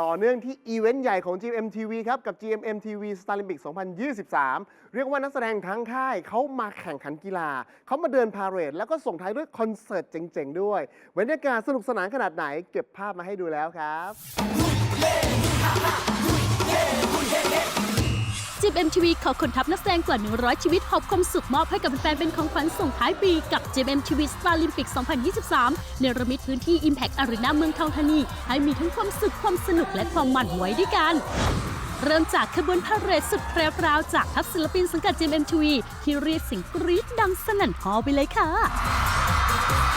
ต่อเนื่องที่อีเวนต์ใหญ่ของ GMMTV ครับ กับ GMMTV Starlympic 2023 เรียกว่านักแสดงทั้งค่ายเขามาแข่งขันกีฬา เขามาเดินพาเหรด แล้วก็ส่งท้ายด้วยคอนเสิร์ตเจ๋งๆ ด้วยบรรยากาศสนุกสนานขนาดไหน เก็บภาพมาให้ดูแล้วครับ จิบ MTV ขอคนทัพนักแสดงกว่า 100 ชีวิตหอบความสุขมอบให้กับแฟนๆเป็นของขวัญส่งท้ายปีกับจิบ MTV Starlympic 2023 เนรมิตพื้นที่ Impact Arena เมืองทองธานี ให้มีทั้งความสุขความสนุกและความมันไว้ด้วยกันเริ่มจากขบวนพาเหรดสุดแพรวจากทัพศิลปินสังกัด GMMTV ที่เรียกเสียงกรี๊ดดังสนั่นฮอล์ไปเลยค่ะ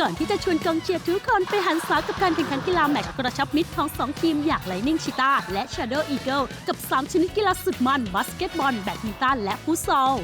ก่อนที่จะชวนกองเชียร์ทุกคนไปหันษากับการแข่งขันกีฬาแมตช์กระชับมิตรของ 2 ทีมอย่างไลนิ่งชิตาและ Shadow Eagle กับ 3 ชนิดกีฬาสุดมันบาสเกตบอล แบดมินตันและฟุตซอล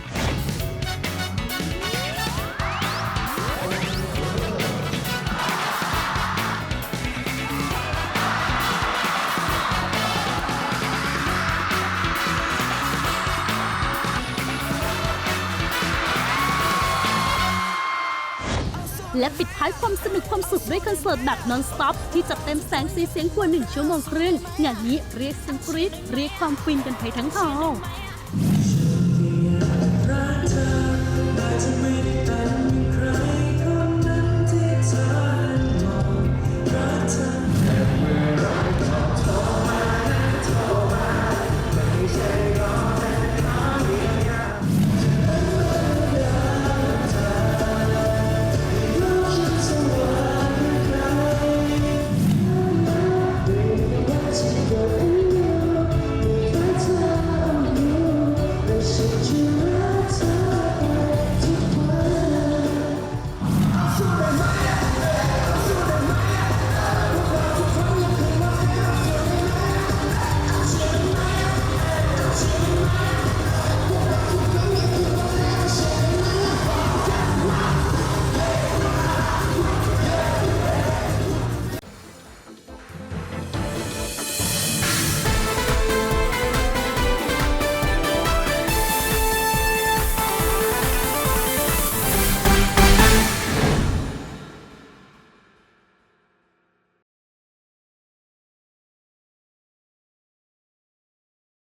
และปิดท้ายความสนุกความสุขด้วยคอนเสิร์ตแบบนอนสต็อปที่จัดเต็มแสงสีเสียงกว่าหนึ่งชั่วโมงครึ่งงานนี้เรียกเสีงกรีดเรียกความฟินกันไปทั้งหอาว